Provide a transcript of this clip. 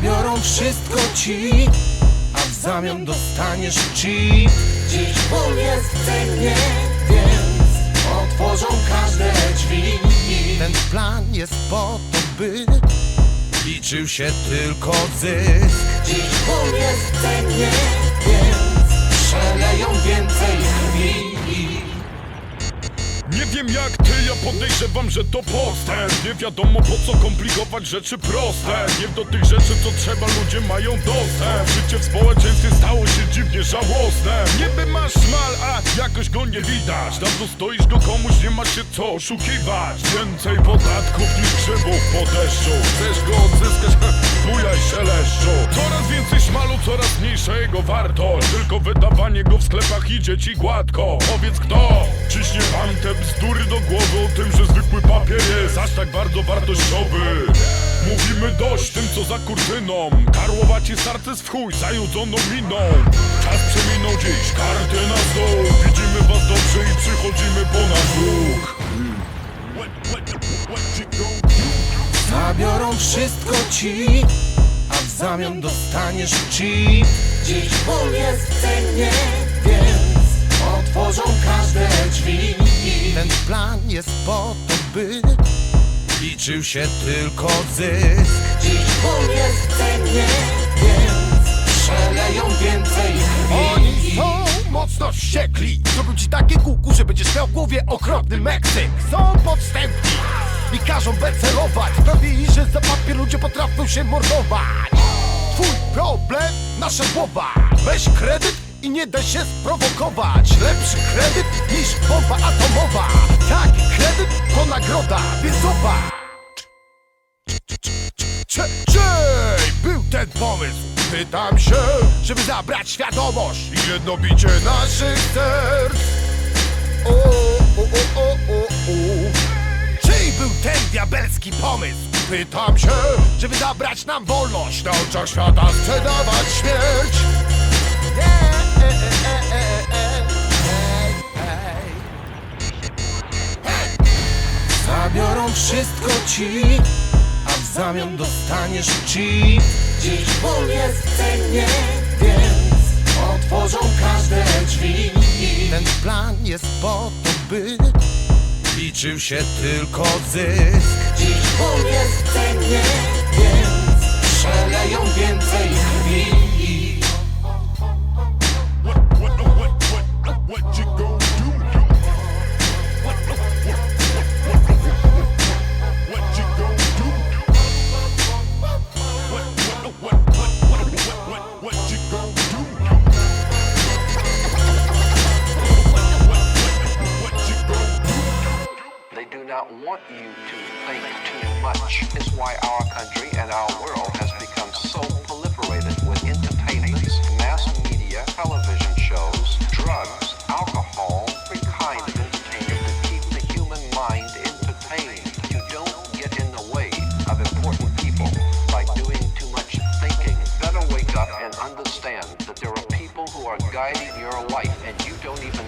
Zabiorą wszystko ci, a w zamian dostaniesz chip Dziś ból jest w cenie, więc otworzą każde drzwi. Ten plan jest po to, by liczył się tylko zysk. Dziś ból jest w cenie, więc przeleją więcej podejrzewam, że to postęp Nie wiadomo po co komplikować rzeczy proste. Nie do tych rzeczy co trzeba ludzie mają dostęp. Życie w społeczeństwie stało się dziwnie żałosne. Niby masz szmal, a jakoś go nie widać. Dawno stoisz go komuś, nie masz się co oszukiwać. Więcej podatków niż grzybów po deszczu. Chcesz go odzyskać, bujaj się leszczu Coraz więcej szmalu, coraz mniejsza jego wartość. Tylko wydawanie go w sklepach idzie ci gładko. Powiedz kto te bzdury do głowy O tym, że zwykły papier jest aż tak bardzo wartościowy. Mówimy dość tym, co za kurtyną. Karłowaci starcy w chuj, zajudzoną miną. Czas przeminął dziś, karty na stół. Widzimy was dobrze i przychodzimy po nasz ruch. Zabiorą wszystko ci, a w zamian dostaniesz chip Dziś ból jest w cenie, więc otworzą każde drzwi plan jest po to, by liczył się tylko zysk. Dziś ból jest w cenie, więc przeleją więcej krwi Oni są mocno wściekli. Zrobią ci takie kuku, że będziesz miał w głowie okropny Meksyk. Są podstępni i każą becelować Sprawili, że za papier ludzie potrafią się mordować. Twój problem, nasza głowa. Weź kredyt i nie daj się sprowokować. Lepszy kredyt niż bomba atomowa. Tak, kredyt to nagroda, więc zobacz. Cze- Czej, był ten pomysł. Pytam się, żeby zabrać świadomość I jedno bicie naszych serc. O, o, o, o, o, o. Czyj był ten diabelski pomysł? Pytam się, żeby zabrać nam wolność Na oczach świata sprzedawać śmierć Zabiorą wszystko ci, a w zamian dostaniesz chip Dziś ból jest w więc otworzą każde drzwi. Ten plan jest po to, by liczył się tylko zysk. Dziś ból jest w więc przeleją więcej krwi you to think too much. Is why our country and our world has become so proliferated with entertainments, mass media, television shows, drugs, alcohol, every kind of entertainment to keep the human mind entertained. You don't get in the way of important people by doing too much thinking. Better wake up and understand that there are people who are guiding your life and you don't even